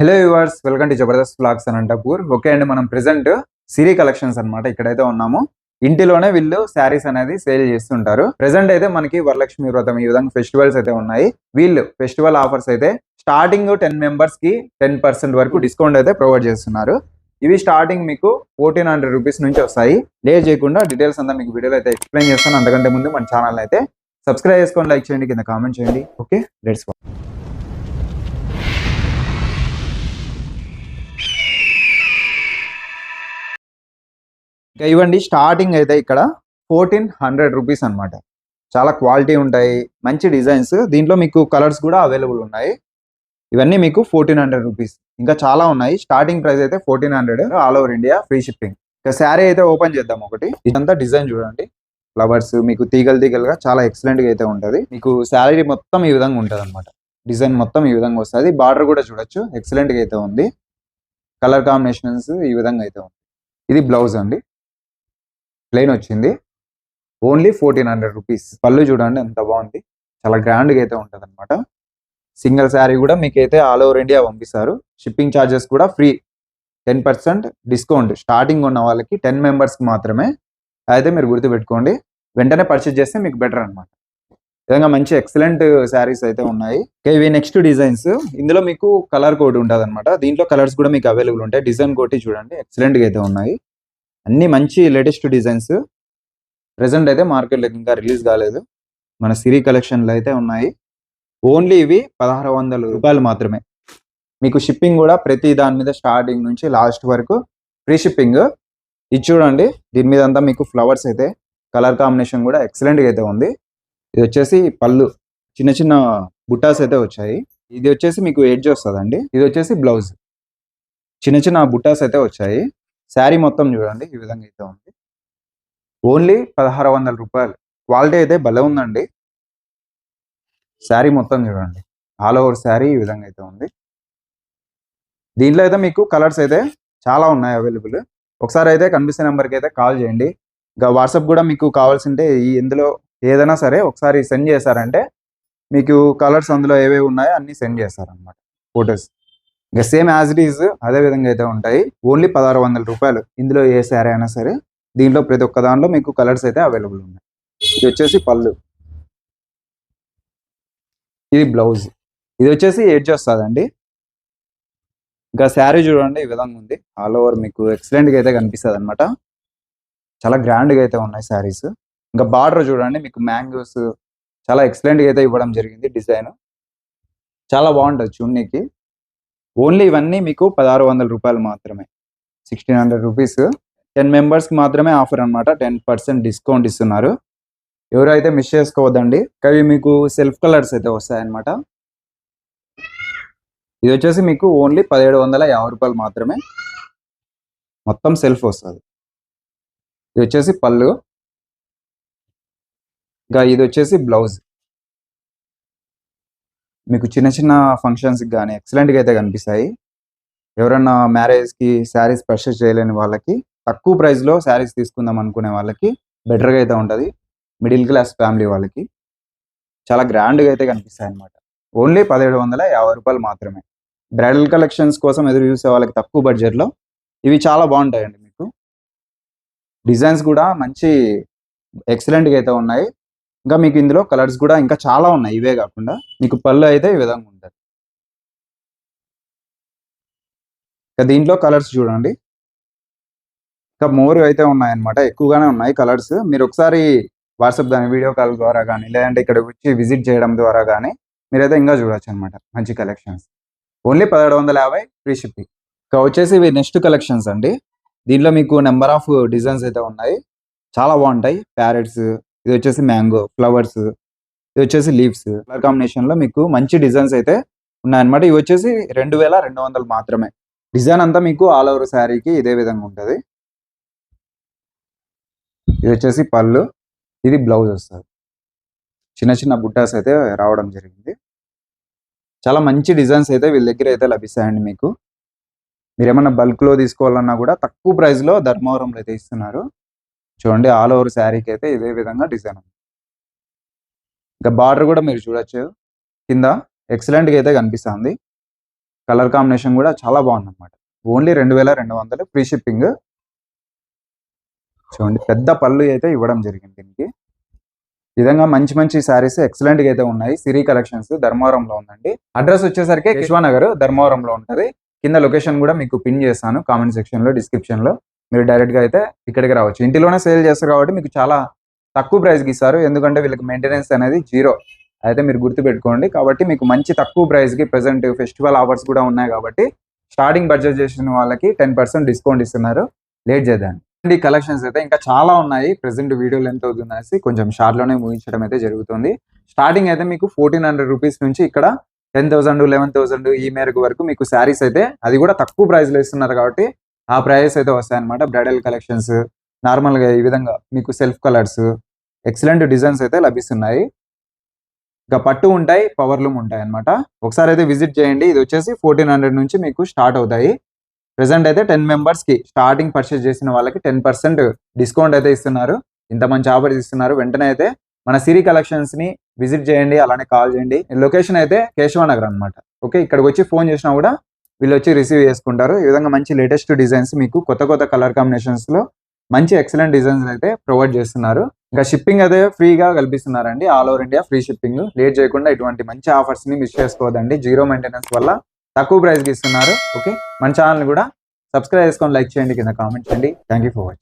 Hello yours welcome to Jabardasth blogs Anantapur okay అండి మనం present సిరీ collections అన్నమాట ఇక్కడైతే ఉన్నాము. ఇంటిలోనే వీళ్ళు శారీస్ అనేది సేల్ చేస్తుంటారు. ప్రెసెంట్ అయితే మనకి వరలక్ష్మి వ్రతం ఈ విధంగా ఫెస్టివల్స్ అయితే ఉన్నాయి. వీళ్ళు ఫెస్టివల్ ఆఫర్స్ అయితే స్టార్టింగ్ టెన్ మెంబర్స్కి టెన్ పర్సెంట్ వరకు డిస్కౌంట్ అయితే ప్రొవైడ్ చేస్తున్నారు. ఇవి స్టార్టింగ్ మీకు ఫోర్టీన్ హండ్రెడ్ రూపీస్ నుంచి వస్తాయి. లేట్ చేయకుండా డీటెయిల్స్ అంతా మీకు వీడియోలో అయితే ఎక్స్ప్లెయిన్ చేస్తాను. అంతకంటే ముందు మన ఛానల్ అయితే సబ్స్క్రైబ్ చేసుకోండి లైక్ చేయండి. కింద కామెంట్ చేయండి. ఓకే లెట్స్ ఇంకా ఇవ్వండి స్టార్టింగ్ అయితే ఇక్కడ ఫోర్టీన్ హండ్రెడ్ రూపీస్ అన్నమాట. చాలా క్వాలిటీ ఉంటాయి మంచి డిజైన్స్ దీంట్లో మీకు కలర్స్ కూడా అవైలబుల్ ఉన్నాయి. ఇవన్నీ మీకు ఫోర్టీన్ హండ్రెడ్ రూపీస్ ఇంకా చాలా ఉన్నాయి. స్టార్టింగ్ ప్రైస్ అయితే fourteen hundred all over India free shipping ఇంకా శారీ అయితే ఓపెన్ చేద్దాం ఒకటి. ఇదంతా డిజైన్ చూడండి. ఫ్లవర్స్ మీకు తీగలు తీగలుగా చాలా ఎక్సలెంట్గా అయితే ఉంటది. మీకు శారీ మొత్తం ఈ విధంగా ఉంటది అనమాట డిజైన్ మొత్తం ఈ విధంగా వస్తుంది. బార్డర్ కూడా చూడొచ్చు. ఎక్సలెంట్గా అయితే ఉంది. కలర్ కాంబినేషన్స్ ఈ విధంగా అయితే ఉంది. ఇది బ్లౌజ్ అండి. ప్లెయిన్ వచ్చింది. Only fourteen hundred rupees. పళ్ళు చూడండి ఎంత బాగుంది. చాలా గ్రాండ్గా అయితే ఉంటుంది అనమాట సింగిల్ శారీ కూడా మీకైతే ఆల్ ఓవర్ ఇండియా పంపిస్తారు. షిప్పింగ్ ఛార్జెస్ కూడా free. Ten percent discount. Starting ఉన్న వాళ్ళకి టెన్ మెంబర్స్కి మాత్రమే. అయితే మీరు గుర్తుపెట్టుకోండి వెంటనే పర్చేజ్ చేస్తే మీకు బెటర్ అనమాట విధంగా మంచి ఎక్సలెంట్ శారీస్ అయితే ఉన్నాయి. ఇవి నెక్స్ట్ డిజైన్స్. ఇందులో మీకు కలర్ కోడ్ ఉంటుంది అనమాట దీంట్లో కలర్స్ కూడా మీకు అవైలబుల్ ఉంటాయి. డిజైన్ కోటి చూడండి ఎక్సలెంట్గా అయితే ఉన్నాయి. అన్ని మంచి లేటెస్ట్ డిజైన్స్ ప్రెసెంట్ అయితే మార్కెట్లోకి ఇంకా రిలీజ్ కాలేదు. మన సిరీ కలెక్షన్లు అయితే ఉన్నాయి. ఓన్లీ ఇవి పదహారు వందల రూపాయలు మాత్రమే. మీకు షిప్పింగ్ కూడా ప్రతి దాని మీద స్టార్టింగ్ నుంచి లాస్ట్ వరకు ఫ్రీ షిప్పింగ్ ఇది చూడండి దీని మీద అంతా మీకు ఫ్లవర్స్ అయితే కలర్ కాంబినేషన్ కూడా ఎక్సలెంట్గా అయితే ఉంది. ఇది వచ్చేసి పళ్ళు చిన్న చిన్న బుట్టాస్ అయితే వచ్చాయి. ఇది వచ్చేసి మీకు ఎడ్జ్ వస్తుందండి. ఇది వచ్చేసి బ్లౌజ్ చిన్న చిన్న బుట్టాస్ అయితే వచ్చాయి. శారీ మొత్తం చూడండి ఈ విధంగా అయితే ఉంది. ఓన్లీ పదహారు వందల రూపాయలు. క్వాలిటీ అయితే భలే ఉందండి. శారీ మొత్తం చూడండి. ఆల్ ఓవర్ శారీ ఈ విధంగా అయితే ఉంది. దీంట్లో అయితే మీకు కలర్స్ అయితే చాలా ఉన్నాయి అవైలబుల్. ఒకసారి అయితే కనిపిస్తున్న నెంబర్కి అయితే కాల్ చేయండి. ఇంకా వాట్సాప్ కూడా మీకు కావాల్సింటే ఈ ఇందులో ఏదైనా సరే ఒకసారి సెండ్ చేశారంటే మీకు కలర్స్ అందులో ఏవేవి ఉన్నాయో అన్ని సెండ్ చేస్తారనమాట ఫొటోస్. ఇంకా సేమ్ యాజ్ ఇట్ ఈజ్ అదే విధంగా అయితే ఉంటాయి. ఓన్లీ పదహారు వందల రూపాయలు ఇందులో ఏ శారీ అయినా సరే దీంట్లో ప్రతి ఒక్క దాంట్లో మీకు కలర్స్ అయితే అవైలబుల్ ఉన్నాయి. ఇది వచ్చేసి పళ్ళు. ఇది బ్లౌజ్. ఇది వచ్చేసి ఎడ్జ్ వస్తుందండి. ఇంకా శారీ చూడండి ఈ విధంగా ఉంది. ఆల్ ఓవర్ మీకు ఎక్సలెంట్గా అయితే కనిపిస్తుంది అనమాట చాలా గ్రాండ్గా అయితే ఉన్నాయి శారీస్. ఇంకా బార్డర్ చూడండి మీకు మ్యాంగోస్ చాలా ఎక్సలెంట్గా అయితే ఇవ్వడం జరిగింది డిజైన్. చాలా బాగుంటుంది చూడనీకి. ఓన్లీ ఇవన్నీ మీకు పదహారు వందల రూపాయలు మాత్రమే. Sixteen hundred rupees. టెన్ మెంబర్స్కి మాత్రమే ఆఫర్ అన్నమాట. టెన్ పర్సెంట్ డిస్కౌంట్ ఇస్తున్నారు. ఎవరైతే మిస్ చేసుకోవద్దండి అవి మీకు సెల్ఫ్ కలర్స్ అయితే వస్తాయన్నమాట. ఇది వచ్చేసి మీకు ఓన్లీ పదిహేడు వందల యాభై రూపాయలు మాత్రమే. మొత్తం సెల్ఫ్ వస్తుంది. ఇది వచ్చేసి పళ్ళు. ఇంకా ఇది వచ్చేసి బ్లౌజ్. మీకు చిన్న చిన్న ఫంక్షన్స్కి కానీ ఎక్సలెంట్గా అయితే కనిపిస్తాయి. ఎవరన్నా మ్యారేజ్కి శారీస్ పర్చేస్ చేయలేని వాళ్ళకి తక్కువ ప్రైస్లో శారీస్ తీసుకుందాం అనుకునే వాళ్ళకి బెటర్గా అయితే ఉంటుంది. మిడిల్ క్లాస్ ఫ్యామిలీ వాళ్ళకి చాలా గ్రాండ్గా అయితే కనిపిస్తాయి అనమాట ఓన్లీ పదిహేడు వందల యాభై రూపాయలు మాత్రమే. బ్రైడల్ కలెక్షన్స్ కోసం ఎదురు చూసే వాళ్ళకి తక్కువ బడ్జెట్లో ఇవి చాలా బాగుంటాయండి మీకు. డిజైన్స్ కూడా మంచి ఎక్సలెంట్గా అయితే ఉన్నాయి. ఇంకా మీకు ఇందులో కలర్స్ కూడా ఇంకా చాలా ఉన్నాయి ఇవే కాకుండా. మీకు పళ్ళు అయితే ఈ విధంగా ఉంటుంది ఇంకా దీంట్లో కలర్స్ చూడండి. ఇంకా మోర్ అయితే ఉన్నాయన్నమాట ఎక్కువగానే ఉన్నాయి కలర్స్. మీరు ఒకసారి వాట్సాప్ కానీ వీడియో కాల్ ద్వారా కానీ లేదంటే ఇక్కడ వచ్చి విజిట్ చేయడం ద్వారా కానీ మీరైతే ఇంకా చూడొచ్చు అనమాట మంచి కలెక్షన్స్. ఓన్లీ పదిహేడు వందల యాభై ఫ్రీ షిప్పింగ్. ఇంకా వచ్చేసి ఇవి నెక్స్ట్ కలెక్షన్స్ అండి. దీంట్లో మీకు నెంబర్ ఆఫ్ డిజైన్స్ అయితే ఉన్నాయి. చాలా బాగుంటాయి ప్యారెట్స్ ఇది వచ్చేసి మ్యాంగో ఫ్లవర్స్ ఇది వచ్చేసి లీవ్స్. కలర్ కాంబినేషన్లో మీకు మంచి డిజైన్స్ అయితే ఉన్నాయన్నమాట. ఇవి వచ్చేసి రెండు వేల రెండు వందలు మాత్రమే. డిజైన్ అంతా మీకు ఆల్ ఓవర్ శారీకి ఇదే విధంగా ఉంటుంది. ఇది వచ్చేసి పళ్ళు. ఇది బ్లౌజ్ వస్తుంది. చిన్న చిన్న బుట్టాస్ అయితే రావడం జరిగింది. చాలా మంచి డిజైన్స్ అయితే వీళ్ళ దగ్గర అయితే లభిస్తాయండి మీకు. మీరు ఏమైనా బల్క్లో తీసుకోవాలన్నా కూడా తక్కువ ప్రైస్లో ధర్మవరంలో అయితే ఇస్తున్నారు. చూడండి ఆల్ ఓవర్ శారీకి అయితే ఇదే విధంగా డిజైన్ ఉంది. ఇంకా బార్డర్ కూడా మీరు చూడొచ్చు. కింద ఎక్సలెంట్గా అయితే కనిపిస్తుంది. కలర్ కాంబినేషన్ కూడా చాలా బాగుంది అనమాట ఓన్లీ రెండు వేల రెండు వందలు ఫ్రీ షిప్పింగ్ చూడండి పెద్ద పళ్ళు అయితే ఇవ్వడం జరిగింది దీనికి. ఈ విధంగా మంచి మంచి శారీస్ ఎక్సలెంట్గా అయితే ఉన్నాయి. సిరి కలెక్షన్స్ ధర్మవరంలో ఉందండి. అడ్రస్ వచ్చేసరికి కేశవానగర్ ధర్మవరంలో ఉంటది. కింద లొకేషన్ కూడా మీకు పిన్ చేస్తాను కామెంట్ సెక్షన్లో డిస్క్రిప్షన్లో. మీరు డైరెక్ట్గా అయితే ఇక్కడికి రావచ్చు. ఇంటిలోనే సేల్ చేస్తారు కాబట్టి మీకు చాలా తక్కువ ప్రైస్కి ఇస్తారు. ఎందుకంటే వీళ్ళకి మెయింటెనెన్స్ అనేది జీరో అయితే మీరు గుర్తుపెట్టుకోండి. కాబట్టి మీకు మంచి తక్కువ ప్రైస్కి ప్రెసెంట్ ఫెస్టివల్ ఆఫర్స్ కూడా ఉన్నాయి కాబట్టి స్టార్టింగ్ బడ్జెట్ చేసిన వాళ్ళకి టెన్ పర్సెంట్ డిస్కౌంట్ ఇస్తున్నారు. లేట్ చేద్దాం. ఈ కలెక్షన్స్ అయితే ఇంకా చాలా ఉన్నాయి. ప్రెసెంట్ వీడియో లెంత్ అవుతుంది అనేసి కొంచెం షార్ట్లోనే ముగించడం అయితే జరుగుతుంది. స్టార్టింగ్ అయితే మీకు ఫోర్టీన్ హండ్రెడ్ రూపీస్ నుంచి ఇక్కడ టెన్ థౌసండ్ లెవెన్ థౌసండ్ ఈ మేరకు వరకు మీకు శారీస్ అయితే అది కూడా తక్కువ ప్రైస్లో ఇస్తున్నారు కాబట్టి ఆ ప్రైజెస్ అయితే వస్తాయన్నమాట. Bridal collections. నార్మల్గా ఈ విధంగా మీకు సెల్ఫ్ కలర్స్. ఎక్సలెంట్ డిజైన్స్ అయితే లభిస్తున్నాయి. ఇంకా పట్టు ఉంటాయి పవర్లూమ్ ఉంటాయి అనమాట ఒకసారి అయితే విజిట్ చేయండి. ఇది వచ్చేసి ఫోర్టీన్ హండ్రెడ్ నుంచి మీకు స్టార్ట్ అవుతాయి. ప్రెసెంట్ అయితే టెన్ మెంబర్స్కి స్టార్టింగ్ పర్చేస్ చేసిన వాళ్ళకి టెన్ పర్సెంట్ డిస్కౌంట్ అయితే ఇస్తున్నారు. ఇంత మంచి ఆఫర్స్ ఇస్తున్నారు. వెంటనే అయితే మన సిరి కలెక్షన్స్ని విజిట్ చేయండి. అలానే కాల్ చేయండి. లొకేషన్ అయితే కేశవనగర్ అన్నమాట. ఓకే? ఇక్కడికి వచ్చి ఫోన్ చేసినా కూడా వీళ్ళు వచ్చి రిసీవ్ చేసుకుంటారు. ఈ విధంగా మంచి లేటెస్ట్ డిజైన్స్ మీకు కొత్త కొత్త కలర్ కాంబినేషన్స్లో మంచి ఎక్సలెంట్ డిజైన్స్ అయితే ప్రొవైడ్ చేస్తున్నారు. ఇంకా షిప్పింగ్ అయితే ఫ్రీగా కల్పిస్తున్నారండి. All over India free shipping late చేయకుండా ఇటువంటి మంచి ఆఫర్స్ని మిస్ చేసుకోవద్దండి. జీరో మెయింటెనెన్స్ వల్ల తక్కువ ప్రైస్కి ఇస్తున్నారు. ఓకే మన ఛానల్ కూడా సబ్స్క్రైబ్ చేసుకొని లైక్ చేయండి. కింద కామెంట్ చేయండి. Thank you for watching